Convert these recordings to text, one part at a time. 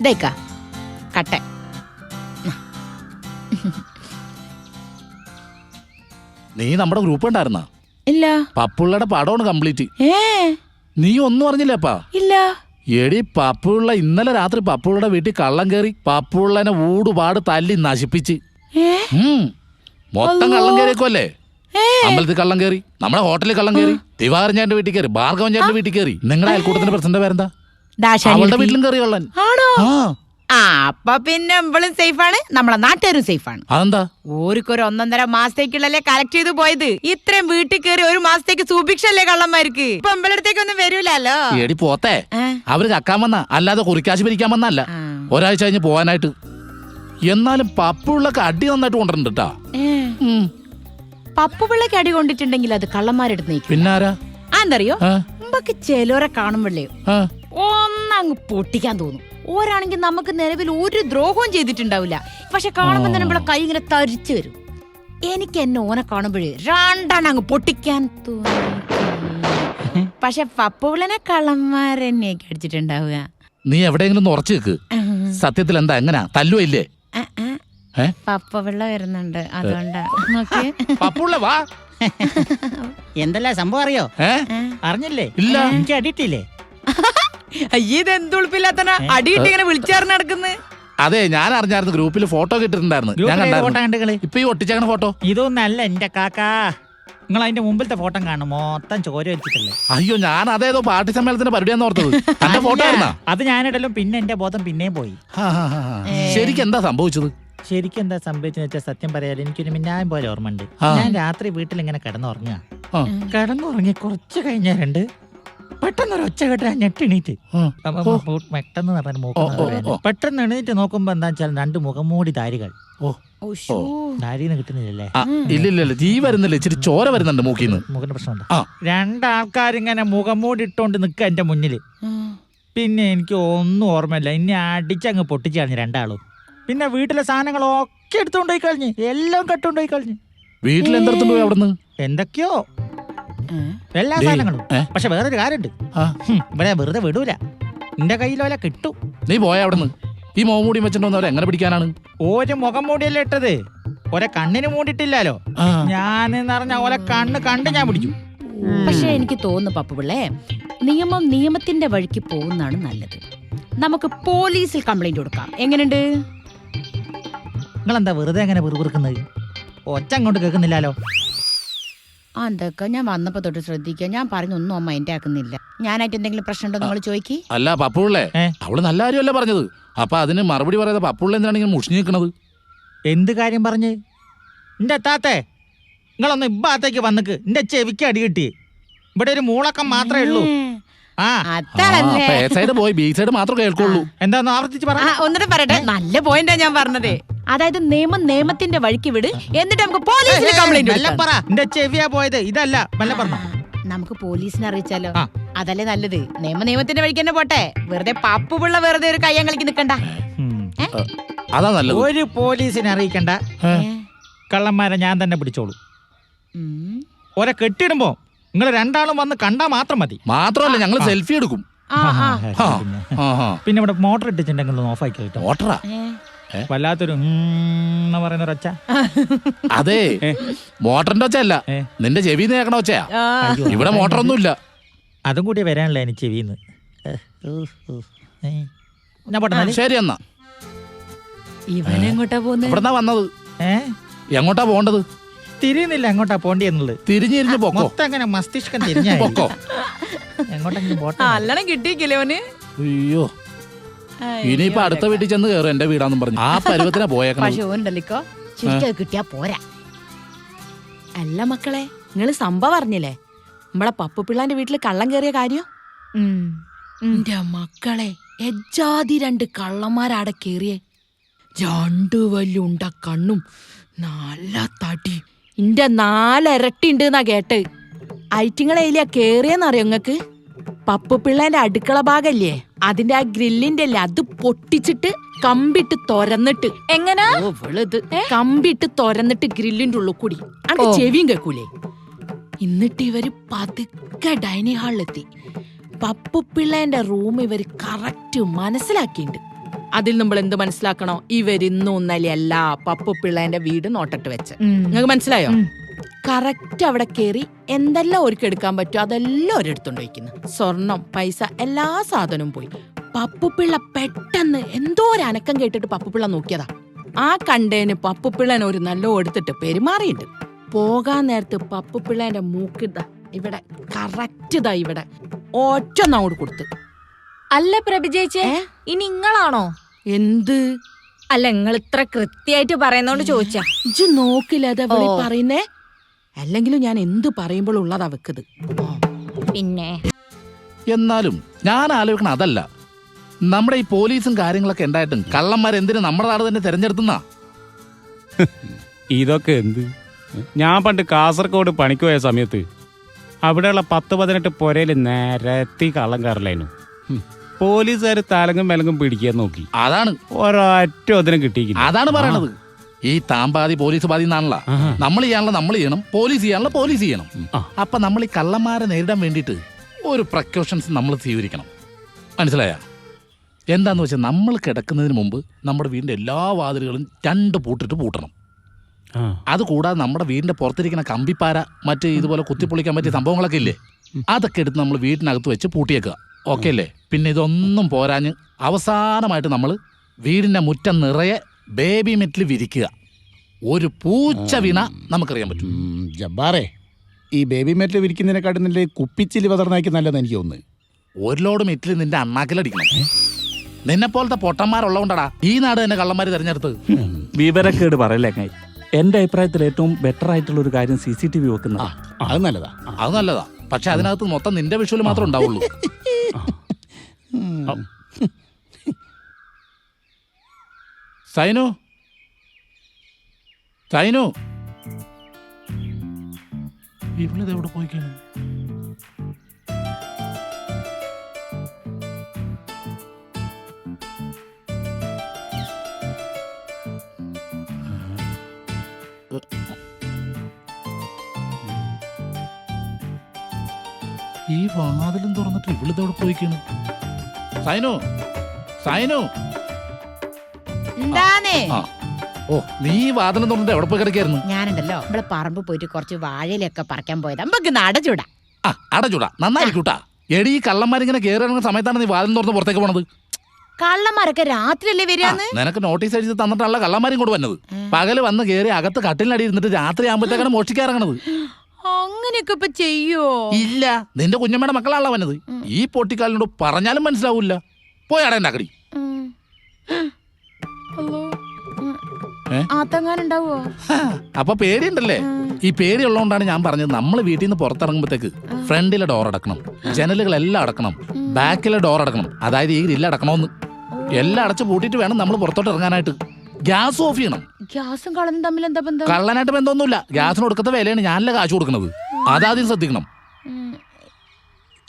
ഇതേക്ക. കട്ടെ. നീ നമ്മുടെ ഗ്രൂപ്പ് ഉണ്ടായിരുന്ന ഇല്ല. പപ്പുള്ളയുടെ പടമാണ് കംപ്ലീറ്റ്. ഏ? നീ ഒന്നും അറിഞ്ഞില്ലപ്പാ? ഇല്ല. എടി പപ്പുള്ള ഇന്നലെ രാത്രി പപ്പുള്ളയുടെ വീട്ടിൽ കള്ളം കയറി പപ്പുള്ളനെ ഊടുപാട് തല്ലി നശിപ്പിച്ച്. മൊത്തം കള്ളം കയറിയേക്കോല്ലേ അമ്പലത്തിൽ കള്ളം കയറി നമ്മുടെ ഹോട്ടലിൽ കള്ളം കയറി ദിവാകരൻ ചേട്ടന്റെ വീട്ടിൽ കയറി ഭാർഗവൻ ചേട്ടന്റെ വീട്ടിൽ കയറി നിങ്ങളുടെ അയൽക്കൂട്ടത്തിന്റെ പ്രസിഡന്റ് പേരെന്താ? അവളുടെ വീട്ടിലും ആണോ? ആ. അപ്പൊ പിന്നെ ഇവളും സേഫാണ്. നമ്മളെ നാട്ടുകാരും സേഫാണ്. അതെന്താ? ഓർക്കൊരു ഒന്നൊന്നര മാസത്തേക്കുള്ളല്ലേ കളക്ട് ചെയ്ത് പോയത്. ഇത്രയും വീട്ടിൽ കയറി ഒരു മാസത്തേക്ക് സൂഭിക്ഷല്ലേ കള്ളന്മാർക്ക്? ഇപ്പൊ അമ്പലത്തേക്ക് ഒന്നും വരൂലല്ലോ. എടി പോത്തെ. അവർ കക്കാൻ വന്ന അല്ലാതെ കുറിക്കാശ് പിരിക്കാൻ വന്നല്ല. ഒരാഴ്ച കഴിഞ്ഞ് പോവാനായിട്ട്. എന്നാലും പപ്പുള്ളൊക്കെ അടി നന്നായിട്ട് കൊണ്ടിട്ടുണ്ട് കേട്ടാ ഏ. പപ്പു പിള്ളക്ക് അടി കൊണ്ടിട്ടുണ്ടെങ്കിൽ അത് കള്ളന്മാരെടുത്ത് പിന്നാരാ? ആന്തറിയോ ചെലോരെ നമുക്ക് ചിലരെ കാണുമ്പോഴേ. ഒന്നങ്ങ് പൊട്ടിക്കാൻ തോന്നും. ഓരാണെങ്കിൽ നമുക്ക് നിലവിൽ ഒരു ദ്രോഹവും ചെയ്തിട്ടുണ്ടാവില്ല. പക്ഷെ കാണുമ്പോൾ തന്നെ നമ്മളെ കൈ ഇങ്ങനെ തരിച്ചു വരും. എനിക്ക് എന്നെ ഓനെ കാണുമ്പോഴേ രണ്ടാണ് അങ്ങ് പൊട്ടിക്കാൻ തോന്നി. പക്ഷെ പപ്പുവിളനെ കള്ളന്മാരെന്നെയൊക്കെ അടിച്ചിട്ടുണ്ടാവുക. നീ എവിടെയെങ്കിലും ഉറച്ചു നിൽക്ക് സത്യത്തിൽ എന്താ എങ്ങനാ? തല്ലു ഇല്ലേ? പപ്പവിള്ള വരുന്നുണ്ട്. അതുകൊണ്ടാ. നോക്കിയേ. പപ്പുള്ള വാ. എന്തല്ല സംഭവം അറിയോ? അറിഞ്ഞില്ലേ? ഇല്ല. എനിക്ക് അടിയിട്ടില്ലേ? അയ്യേ ഇത് എന്തുളിപ്പില്ലാത്തന അടിയിട്ട് ഇങ്ങനെ വിളിച്ചാറിന് നടക്കുന്നത് അതെ ഞാൻ അറിഞ്ഞായിരുന്നു. ഗ്രൂപ്പിൽ ഫോട്ടോ കിട്ടിട്ടുണ്ടായിരുന്നു. ഞാൻ ഫോട്ടോ കണ്ടുകൾ ഇപ്പൊ ഈ ഒട്ടിച്ചാണ് ഫോട്ടോ. ഇതൊന്നല്ല എന്റെ കാക്കാ. നിങ്ങൾ അതിന്റെ മുമ്പിലത്തെ ഫോട്ടോ കാണും. മൊത്തം ചോര വെച്ചിട്ടല്ലേ അയ്യോ ഞാൻ അതേതോ പാർട്ടി സമ്മേളനത്തിന്റെ പരിപാടിയാന്ന് ഓർത്തത്. തന്റെ ഫോട്ടോ ആയിരുന്നാ? അത് ഞാനിടലും പിന്നെ എന്റെ ബോധം പിന്നെയും പോയി. ശരിക്കും എന്താ സംഭവിച്ചത്? ശരിക്കും എന്താ സംഭവിച്ചെന്ന് വെച്ചാൽ സത്യം പറയാൻ എനിക്കൊരു മിന്നായം പോലെ ഓർമ്മയുണ്ട്. ഉണ്ട് ഞാൻ രാത്രി വീട്ടിൽ ഇങ്ങനെ കിടന്നുറങ്ങുക. കിടന്നുറങ്ങി കുറച്ച് കഴിഞ്ഞാലുണ്ട് പെട്ടെന്ന് ഒരു ഒച്ച കേട്ട് ഞാൻ ഞെട്ടിണീറ്റ്. അപ്പൊ. മൂ- പെട്ടെന്ന് പറഞ്ഞ ഓ, ഓ, പെട്ടെന്ന് എണീറ്റ് നോക്കുമ്പോ എന്താ വെച്ചാൽ രണ്ട് മുഖംമൂടി ദാരികൾ. ഓ. ഉശ്ശൂ. ദാരിന്ന് കിട്ടുന്നില്ലല്ലേ? ആ, ഇല്ലില്ല തീ വരുന്നില്ല. ഇച്ചിരി ചോര വരുന്നുണ്ട് മൂക്കിന്ന്. മുഖന്റെ പ്രശ്നമുണ്ട്. ആ. രണ്ടാൾക്കാരിങ്ങനെ മുഖംമൂടി ഇട്ടോണ്ട് നിക്ക എന്റെ മുന്നിൽ. പിന്നെ എനിക്ക് ഒന്നും ഓർമ്മയില്ല. ഇനി അടിച്ചങ്ങ് പൊട്ടിച്ചു കളഞ്ഞു രണ്ടാളും. പിന്നെ വീട്ടിലെ സാധനങ്ങളൊക്കെ എടുത്തുകൊണ്ടുപോയി കളഞ്ഞ്. എല്ലാം കട്ടുകൊണ്ടുപോയി കളഞ്ഞ്. വീട്ടിൽ എന്തെടുത്തുണ്ട് പോയി അവിടുന്ന്? എന്തൊക്കെയോ. എല്ലാ ഡേയ്, സാധനങ്ങളും. ഏ? പക്ഷെ വേറൊരു കാര്യമുണ്ട്. ആ. ഹും, ഇവിടെ വെറുതെ വിടൂല. നിന്റെ കയ്യിലോല കിട്ടും. നീ പോയ അവിടുന്ന്. ഈ മോൻ മൂടി വെച്ചിട്ടുണ്ടോ വന്നവരെ എങ്ങനെ പിടിക്കാനാണ്? ഒരു മുഖം മൂടിയല്ലേ ഇട്ടത്? ഒരെ കണ്ണിന് മൂടിട്ടില്ലല്ലോ ആ, ഞാൻ പറഞ്ഞ ഓലെ കണ്ണ് കണ്ട് ഞാൻ പിടിച്ചു പക്ഷെ എനിക്ക് തോന്നുന്നു പപ്പു പിള്ളേ നിയമം നിയമത്തിന്റെ വഴിക്ക് പോകുന്നതാണ് നല്ലത്. നമുക്ക് പോലീസിൽ കംപ്ലൈന്റ് കൊടുക്കാം. എങ്ങനെയുണ്ട് നിങ്ങളെന്താ വെറുതെ എങ്ങനെ വെറുപിറുക്കുന്നത്? ഒച്ച അങ്ങോട്ട് കേൾക്കുന്നില്ലല്ലോ. അതൊക്കെ ഞാൻ വന്നപ്പോ തൊട്ട് ശ്രദ്ധിക്കുക. ഞാൻ പറഞ്ഞൊന്നും അമ്മ എന്റെ ആക്കുന്നില്ല. ഞാനായിട്ട് എന്തെങ്കിലും പ്രശ്നം ഉണ്ടോ നിങ്ങൾ ചോദിക്കി. അല്ല പപ്പുള്ളേ? അവൾ നല്ല കാര്യമല്ല പറഞ്ഞത്? അപ്പൊ അതിന് മറുപടി പറയാതെ പപ്പുള്ള എന്താണെങ്കിലും ഇങ്ങനെ മുഷിഞ്ഞു നിൽക്കണത്? എന്ത് കാര്യം പറഞ്ഞ്? എന്റെ താത്തേ നിങ്ങളൊന്ന് ഇബ്ബാത്തേക്ക് വന്നിക്ക്. എന്റെ ചെവിക്ക് അടി കിട്ടി? ഇവിടെ ഒരു മൂളക്കം മാത്രമേ ഉള്ളൂ. ആ. പോയി ബീച്ച് സൈഡ് മാത്രമേ കേൾക്കുള്ളൂ. എന്താന്ന് ആവർത്തിച്ച് പറ. ഒന്നിട്ട് പറയട്ടെ. നല്ല പോയിന്റാ ഞാൻ പറഞ്ഞത്. അതായത് നിയമം നിയമത്തിന്റെ വഴിക്ക് വിട്. എന്നിട്ട് നമുക്ക് പോലീസിന് കംപ്ലൈന്റ് എന്റെ ചെവിയാ പോയത്. ഇതല്ല മെല്ലെ പറഞ്ഞോ നമുക്ക് പോലീസിനെ അറിയിച്ചാലോ? ആ. അതല്ലേ നല്ലത്. നിയമ നിയമത്തിന്റെ വഴിക്ക് തന്നെ പോട്ടെ. വെറുതെ പപ്പുപിള്ള വെറുതെ ഒരു കയ്യം കളിക്ക് നിക്കണ്ട. അതാ നല്ലത്. ഒരു പോലീസിനെ അറിയിക്കണ്ട. ഏ? കള്ളന്മാരെ ഞാൻ തന്നെ പിടിച്ചോളൂ. ഉം. ഒരെ കെട്ടിടുമ്പോ നിങ്ങൾ രണ്ടാളും വന്ന് കണ്ടാ മാത്രം മതി. മാത്രമല്ല ഞങ്ങൾ സെൽഫി എടുക്കും. ആ, ആ. ആ. പിന്നെ. ഇവിടെ മോട്ടർ ഇട്ടിട്ടുണ്ടെങ്കിൽ ഓഫ് ആക്കി കേട്ടോ. ഓട്ടറാ ഏ? വല്ലാത്തൊരു എന്ന് പറയുന്ന ഒരൊച്ച. അതെ. മോട്ടറിന്റെ ഒച്ച അല്ല നിന്റെ ചെവി നേക്കണ ഒച്ചയാ. ഇവിടെ മോട്ടറൊന്നും ഇല്ല അതും കൂടി വരാനല്ല എനിക്ക് ചെവിന്ന്. ഞാൻ പോട്ടെ. ശരി എന്നാ. ഇവനെങ്ങോട്ടാ പോന്നെ? ഇവിടെന്നാ വന്നത്. ഏ? എങ്ങോട്ടാ പോണ്ടത് തിരിയുന്നില്ല എങ്ങോട്ടാ പോണ്ടി എന്നുള്ളത്. തിരിഞ്ഞിരുന്ന് പൊക്കോ? മൊത്തം അങ്ങനെ മസ്തിഷ്കം തിരിഞ്ഞോ പൊക്കോ? എങ്ങോട്ടെങ്കിലും പോട്ടെ നല്ലോണം കിട്ടിയിക്കില്ലേ ഓന് അയ്യോ. ഇനിയിപ്പൊ അടുത്ത വീട്ടിൽ ചെന്ന് കയറും എന്റെ വീടാന്നും പറഞ്ഞു. ആ പരുവത്തിനാ പോയേക്കണം പക്ഷെ ഓനുണ്ടല്ലിക്കോ ശരിക്കും അത് കിട്ടിയാ പോരാ. അല്ല മക്കളെ നിങ്ങൾ സംഭവം അറിഞ്ഞില്ലേ? നമ്മളെ പപ്പു പിള്ളാന്റെ വീട്ടിൽ കള്ളം കയറിയ കാര്യം? എന്റെ മക്കളെ എജാതി രണ്ട് കള്ളന്മാരാടെ കേറിയേ. രണ്ടു വല്ലുണ്ട കണ്ണും നല്ല തടി. ഇന്റെ നാലരട്ടി ഉണ്ട് എന്നാ കേട്ട്. ഐറ്റിങ്ങളെ കേറിയെന്നറിയോ നിങ്ങക്ക് പപ്പു പിള്ളേന്റെ അടുക്കള ഭാഗല്ലേ? അതിന്റെ ആ ഗ്രില്ലിന്റെ അല്ലേ? അത് പൊട്ടിച്ചിട്ട് കമ്പിട്ട് തുരന്നിട്ട്. എങ്ങനാ? വെളുത്. കമ്പിട്ട് തുരന്നിട്ട് ഗ്രില്ലിന്റെ ഉള്ളിൽ കൂടി. അനക്ക് ചെവിയും കേക്കൂലേ എന്നിട്ട് ഇവർ പതുക്കെ ഡൈനിങ് ഹാളിലെത്തി. പപ്പു പിള്ളേന്റെ റൂം ഇവർ കറക്റ്റ് മനസ്സിലാക്കിയിട്ടുണ്ട്. അതിൽ നമ്മൾ എന്ത് മനസ്സിലാക്കണോ? ഇവരിന്നും ഇന്നലെയല്ല പപ്പു പിള്ളേന്റെ വീട് നോട്ടിട്ട് വെച്ച്. നിങ്ങൾക്ക് മനസ്സിലായോ? കറക്റ്റ് അവിടെ കേറി എന്തെല്ലാം ഒരുക്കെടുക്കാൻ പറ്റുമോ അതെല്ലാം ഒരിടത്തുണ്ട് വയ്ക്കുന്നു. സ്വർണം പൈസ എല്ലാ സാധനവും പോയി. പപ്പുപിള്ള പെട്ടെന്ന് എന്തോ ഒരു അനക്കം കേട്ടിട്ട് പപ്പുപിള്ള നോക്കിയതാ. ആ കണ്ടേന് പപ്പുപിള്ളൻ ഒരു നല്ല എടുത്തിട്ട് പെരുമാറിയിട്ടുണ്ട് പോകാൻ നേരത്ത് പപ്പുപിള്ളേന്റെ മൂക്കിതാ ഇവിടെ കറക്റ്റ് ഇതാ ഇവിടെ. ഒറ്റ അങ്ങോട്ട് കൊടുത്ത്. അല്ല പ്രഭിജേച്ചേ? ഇനി നിങ്ങളാണോ? എന്ത്? അല്ല നിങ്ങൾ ഇത്ര കൃത്യമായിട്ട് പറയുന്നോണ്ട് ചോദിച്ചാ ഇജ്ജ് നോക്കില്ല അതെ. പറയുന്നേ? അല്ലെങ്കിലും ഞാൻ എന്ത് പറയുമ്പോൾ ഉള്ളതാ വെക്കത്. പിന്നെ? എന്നാലും ഞാൻ ആലോചിക്കണം അതല്ല. നമ്മുടെ ഈ പോലീസും കാര്യങ്ങളൊക്കെ ഉണ്ടായിട്ടും കള്ളന്മാർ എന്തിനു നമ്മുടെ നാട് തന്നെ തെരഞ്ഞെടുത്തുന്ന? ഇതൊക്കെ എന്ത്? ഞാൻ പണ്ട് കാസർഗോഡ് പണിക്ക് പോയ സമയത്ത് അവിടെയുള്ള പത്ത് പതിനെട്ട് പുരയിൽ നിരത്തി കള്ളം കയറലായിരുന്നു പോലീസുകാർ തലങ്ങും മെലങ്ങും പിടിക്കാൻ നോക്കി. അതാണ്. ഒരൊറ്റ ഒതിനും കിട്ടിയില്ല അതാണ് പറയണത്. ഈ താമ്പാതി പോലീസ് പാതി എന്നാണല്ലോ. നമ്മൾ ചെയ്യാനുള്ള നമ്മൾ ചെയ്യണം പോലീസ് ചെയ്യാനുള്ള പോലീസ് ചെയ്യണം. അപ്പൊ നമ്മൾ ഈ കള്ളന്മാരെ നേരിടാൻ വേണ്ടിയിട്ട് ഒരു പ്രക്കോഷൻസ് നമ്മൾ സ്വീകരിക്കണം. മനസ്സിലായ? എന്താന്ന് വെച്ചാൽ നമ്മൾ കിടക്കുന്നതിന് മുമ്പ് നമ്മുടെ വീടിന്റെ എല്ലാ വാതിലുകളും രണ്ട് പൂട്ടിട്ട് പൂട്ടണം. അതുകൂടാതെ അത് കൂടാതെ നമ്മുടെ വീടിന്റെ പുറത്തിരിക്കുന്ന കമ്പിപ്പാര മറ്റ് ഇതുപോലെ കുത്തിപ്പൊളിക്കാൻ പറ്റിയ സംഭവങ്ങളൊക്കെ ഇല്ലേ? അതൊക്കെ എടുത്ത് നമ്മൾ വീടിനകത്ത് വെച്ച് പൂട്ടിയേക്കുക. ഓക്കെ അല്ലേ? പിന്നെ ഇതൊന്നും പോരാഞ്ഞ് അവസാനമായിട്ട് നമ്മൾ വീടിന്റെ മുറ്റം നിറയെ ബേബി മെറ്റിൽ വിരിക്കുക. ഒരു പൂച്ച വീണ നമുക്കറിയാൻ പറ്റും. ജബ്ബാറേ ഈ ബേബി മെറ്റിൽ വിരിക്കുന്നതിനെക്കാട്ടും നല്ല കുപ്പിച്ചിൽ പതർന്നാക്കി നല്ലതെന്ന് എനിക്ക് തോന്നുന്നു. ഒരു ലോഡ് മെറ്റിൽ നിന്റെ അണ്ണാക്കിലടിക്കണം നിന്നെ പോലത്തെ പൊട്ടന്മാരുള്ളതുകൊണ്ടാടാ ഈ നാട് തന്നെ കള്ളന്മാര് തിരഞ്ഞെടുത്ത് വിവരക്കേട് പറയല്ലേ അങ്ങായി എന്റെ അഭിപ്രായത്തിൽ ഏറ്റവും ബെറ്റർ ആയിട്ടുള്ള ഒരു കാര്യം സി സി ടി വി വെക്കുന്ന അത് നല്ലതാ. അത് നല്ലതാ. പക്ഷെ അതിനകത്ത് മൊത്തം നിന്റെ വിഷുവിൽ മാത്രമേ ഉണ്ടാവുള്ളൂ. സൈനു സൈനു ഇവളിത് എവിടെ പോയിക്കാണ് ഈ വാതിലും തുറന്നിട്ട് ഇവളിത് എവിടെ പോയിക്കാണ് സൈനു സൈനു എന്താന്നേ ആ. ഓ നീ ഈ വാതിലും തുറന്നിട്ട് എവിടെ പോയി കിടക്കായിരുന്നു? ഞാനുണ്ടല്ലോ. ഇവിടെ പറമ്പ് പോയിട്ട് കുറച്ച് വാഴയിലൊക്കെ പറിക്കാൻ പോയത്. നമുക്ക് നടച്ചൂടാ ആ അടച്ചൂടാ നന്നായിരിക്കൂട്ടാ. എടി ഈ കള്ളന്മാരിങ്ങനെ കയറി ഇറങ്ങുന്ന സമയത്താണ് നീ വാതിൽ തുറന്ന് പുറത്തേക്ക് പോണത്. കള്ളന്മാരൊക്കെ രാത്രിയല്ലേ ആ, വരികന്ന് നിനക്ക് നോട്ടീസ് അടിച്ച് തന്നിട്ടുള്ള കള്ളന്മാരും കൂടെ വന്നത്. പകൽ വന്ന് കയറി അകത്ത് കട്ടിലടി ഇരുന്നിട്ട് രാത്രി ആകുമ്പോഴത്തേക്കാണ് മോഷ്ടിക്കാറങ്ങണത് അങ്ങനെയൊക്കെ ഇപ്പൊ ചെയ്യോ? ഇല്ല. നിന്റെ കുഞ്ഞമ്മയുടെ മക്കളാണല്ലോ വന്നത്. ഈ പൊട്ടിക്കാലിനോട് പറഞ്ഞാലും മനസ്സിലാവൂല പോയി അടയണ്ടാക്കടി. ഏ? ആത്തങ്ങാനുണ്ടാവോ അപ്പൊ പേടിയുണ്ടല്ലേ? ഈ പേടിയുള്ളതുകൊണ്ടാണ് ഞാൻ പറഞ്ഞത് നമ്മൾ വീട്ടിൽ നിന്ന് പുറത്തിറങ്ങുമ്പോഴത്തേക്ക് ഫ്രണ്ടിലെ ഡോർ അടക്കണം ജനലുകളെല്ലാം അടക്കണം ബാക്കിലെ ഡോർ അടക്കണം. അതായത് ഈ ഗ്രില്ല് അടക്കണമെന്ന് എല്ലാം അടച്ച് പൂട്ടിയിട്ട് വേണം നമ്മൾ പുറത്തോട്ട് ഇറങ്ങാനായിട്ട്. ഗ്യാസ് ഓഫ് ചെയ്യണം. ഗ്യാസും കള്ളനും തമ്മിൽ എന്താ ബന്ധം? കള്ളനായിട്ട് ബന്ധമൊന്നുമില്ല. ഗ്യാസിന് കൊടുക്കുന്ന വിലയാണ് ഞാനല്ല കാശ് കൊടുക്കുന്നത്. അതാദ്യം ശ്രദ്ധിക്കണം.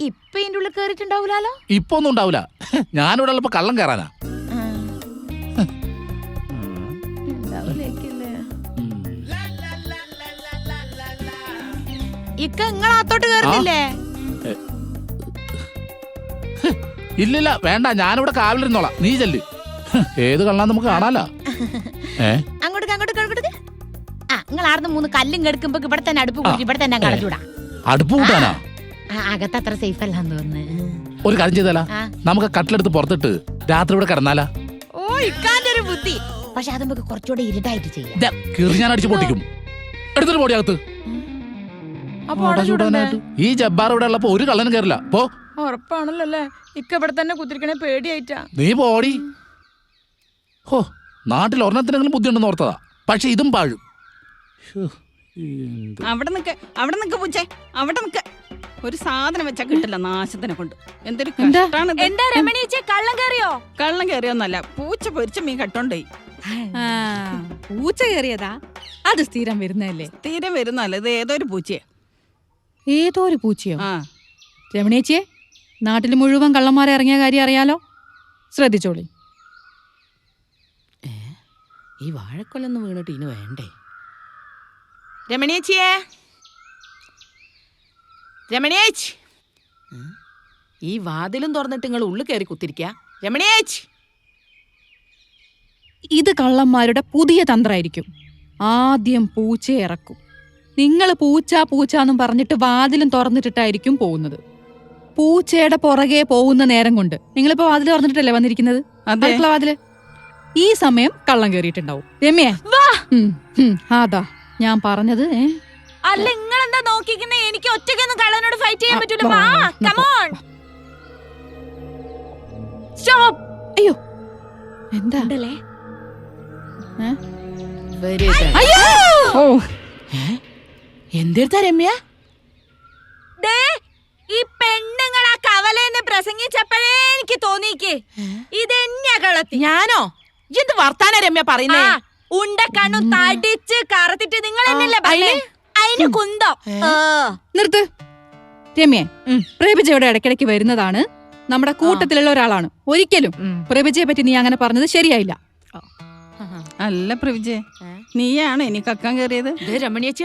ഇപ്പൊ ഇതിന്റെ ഉള്ളിൽ കേറിയിട്ടുണ്ടാവൂലോ ഇപ്പൊ ഒന്നും ഉണ്ടാവില്ല ഞാനിവിടെ ഉള്ളപ്പോ കള്ളം കയറാനാ ഇക്ക കേറുന്നില്ലേ? ഇല്ലില്ല വേണ്ട ഞാനിവിടെ കാവിലിരുന്നോളാം. നീ ചെല്ല്. ഏത് കള്ളാന്ന് നമുക്ക് കാണാലോ? ഏ? അങ്ങോട്ട് അങ്ങോട്ട് അങ്ങോട്ട് ആ നിങ്ങൾ ആർന്ന് മൂന്ന് കല്ലും കെടുക്കുമ്പോ ഇവിടെ തന്നെ അടുപ്പ് കൂട്ടി ഇവിടെ തന്നെ കളച്ചൂടാ അടുപ്പ് കൂട്ടാനാ? അകത്ത് അത്ര സേഫ് അല്ലാന്ന് തോന്നുന്നു. ഒരു കാര്യം ചെയ്താലാ. നമുക്ക് കട്ടിലെടുത്ത് പുറത്തിട്ട് രാത്രി ഇവിടെ കിടന്നാലാ. ഓ ഇക്കാന്റെ ഒരു ബുദ്ധി. പക്ഷെ അത് നമുക്ക് കുറച്ചുകൂടെ ഇരുട്ടായിട്ട് ചെയ്യാം. ദേ, കീറി ഞാൻ അടിച്ചു പൊട്ടിക്കും. എടുത്തിട്ട് പോടി അകത്ത്. അപ്പൊ അവിടെ ചൂടാനായിട്ട്. ഈ ജബ്ബാർ ഇവിടെ ഉള്ളപ്പോ ഒരു കള്ളനും കയറില്ല പോ. ഉറപ്പാണല്ലോ അല്ലേ ഇക്ക ഇവിടെ തന്നെ കുത്തിരിക്കണേ പേടിയായിട്ടാ. നീ പോടി. ഹോ നാട്ടിൽ ഒരെണ്ണത്തിനെങ്കിലും ബുദ്ധിയുണ്ടെന്ന് ഓർത്തതാ. പക്ഷെ ഇതും പാഴും. എന്ത്? അവിടെ നിക്ക് അവിടെ നിക്ക് പൂച്ചേ. അവിടെ നിക്ക്. ഒരു സാധനം വെച്ചാ കിട്ടില്ല നാശത്തിനെ കൊണ്ട്. എന്തൊരു എന്താ? കഷ്ടാണ് എന്താ കള്ളം കയറിയോ? കള്ളം കയറിയൊന്നല്ല പൂച്ച പൊരിച്ച മീൻ കട്ടോണ്ടേ പൂച്ച കയറിയതാ. അത് സ്ഥിരം വരുന്നല്ലേ തീരെ വരുന്നല്ലേ ഇത് ഏതോ ഒരു പൂച്ചയെ? ഏതോ ഒരു പൂച്ചയോ? ആ. രമണേച്ചിയെ നാട്ടിൽ മുഴുവൻ കള്ളന്മാരെ ഇറങ്ങിയ കാര്യം അറിയാലോ? ശ്രദ്ധിച്ചോളി. ഈ വാഴക്കൊല്ലൊന്നും വീണിട്ട് ഇനി വേണ്ടേ? രമണിയേച്ചിയേ രമണിയേച്ചി ഈ വാതിലും തുറന്നിട്ട് നിങ്ങൾ ഉള്ളു കയറി കുത്തിരിക്ക? രമണിയേച്ചി ഇത് കള്ളന്മാരുടെ പുതിയ തന്ത്രമായിരിക്കും ആദ്യം പൂച്ചയെ ഇറക്കും. നിങ്ങൾ പൂച്ച പൂച്ച എന്നും പറഞ്ഞിട്ട് വാതിലും തുറന്നിട്ടിട്ടായിരിക്കും പോകുന്നത്. പൂച്ചയുടെ പുറകെ പോകുന്ന നേരം കൊണ്ട് നിങ്ങളിപ്പോ വാതിൽ തുറന്നിട്ടല്ലേ വന്നിരിക്കുന്നത്? അടുക്കള വാതിൽ? ഈ സമയം കള്ളം കയറിയിട്ടുണ്ടാവും രമ്യേ. അതാ ഞാൻ പറഞ്ഞത് അല്ല നിങ്ങൾ എന്താ നോക്കിക്കുന്നേ എനിക്ക് ഒറ്റയ്ക്കൊന്നും കള്ളനോട് ഫൈറ്റ് ചെയ്യാൻ പറ്റൂല. അയ്യോ. എന്താ? ഓ. എന്തെടുത്താ രമ്യ? ഈ പെണ്ണുങ്ങൾ ആ കവലേന്ന് പ്രസംഗിച്ചപ്പോഴേ എനിക്ക് തോന്നിക്ക് ഇതെന്നെ കളത്തി ഞാനോ? എന്ത് വർത്താന രമ്യ പറയുന്നേ? ഉണ്ട കണ്ണു തടിച്ച് കറുത്തിട്ട് നിങ്ങൾ എന്നല്ലേ അതിന് കുന്തം. നിർത്ത്. രമ്യ ഉം. പ്രേമിജയുടെ ഇടയ്ക്കിടയ്ക്ക് വരുന്നതാണ്. നമ്മുടെ കൂട്ടത്തിലുള്ള ഒരാളാണ്. ഒരിക്കലും പ്രഭിജയെ പ്രേമിജയെ പറ്റി നീ അങ്ങനെ പറഞ്ഞത് ശരിയായില്ല. അല്ല പ്രവിജെ നീയാണ് ഇനി കക്കാൻ കയറിയത് രമണിയച്ചി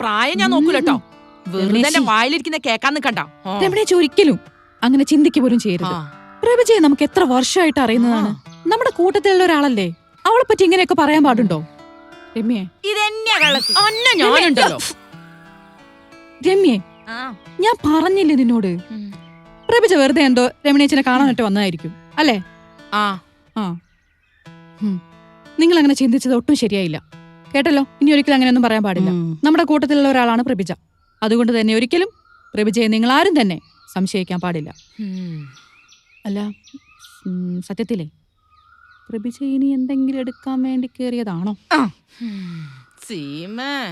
പ്രായം ഞാൻ നോക്കൂലട്ടോ വെറുതെ വായിലിരിക്കുന്ന കേക്കാൻ നിക്കണ്ട ആ. രമണേച്ചി ഒരിക്കലും അങ്ങനെ ചിന്തിക്കുക പോലും ചെയ്യരുത്. ആ. നമുക്ക് എത്ര വർഷമായിട്ട് അറിയുന്നതാണ്? നമ്മുടെ കൂട്ടത്തിലുള്ള ഒരാളല്ലേ? അവളെ പറ്റി ഇങ്ങനെയൊക്കെ പറയാൻ പാടുണ്ടോ? രമ്യേ. ഞാൻ പറഞ്ഞില്ലേ നിന്നോട്? ഉം. പ്രേമിജ വെറുതെ എന്തോ രമണിയച്ചനെ കാണാനായിട്ട് വന്നതായിരിക്കും. അല്ലേ? ആ. ആ. നിങ്ങൾ അങ്ങനെ ചിന്തിച്ചത് ഒട്ടും ശരിയായില്ല. കേട്ടല്ലോ? ഇനി ഒരിക്കലും അങ്ങനെയൊന്നും പറയാൻ പാടില്ല. നമ്മുടെ കൂട്ടത്തിലുള്ള ഒരാളാണ് പ്രഭിജ. അതുകൊണ്ട് തന്നെ ഒരിക്കലും പ്രഭിജയെ നിങ്ങൾ ആരും തന്നെ സംശയിക്കാൻ പാടില്ല. അല്ല സത്യത്തിലേ? പ്രഭിജ ഇനി എന്തെങ്കിലും എടുക്കാൻ വേണ്ടി കയറിയതാണോ സീമ.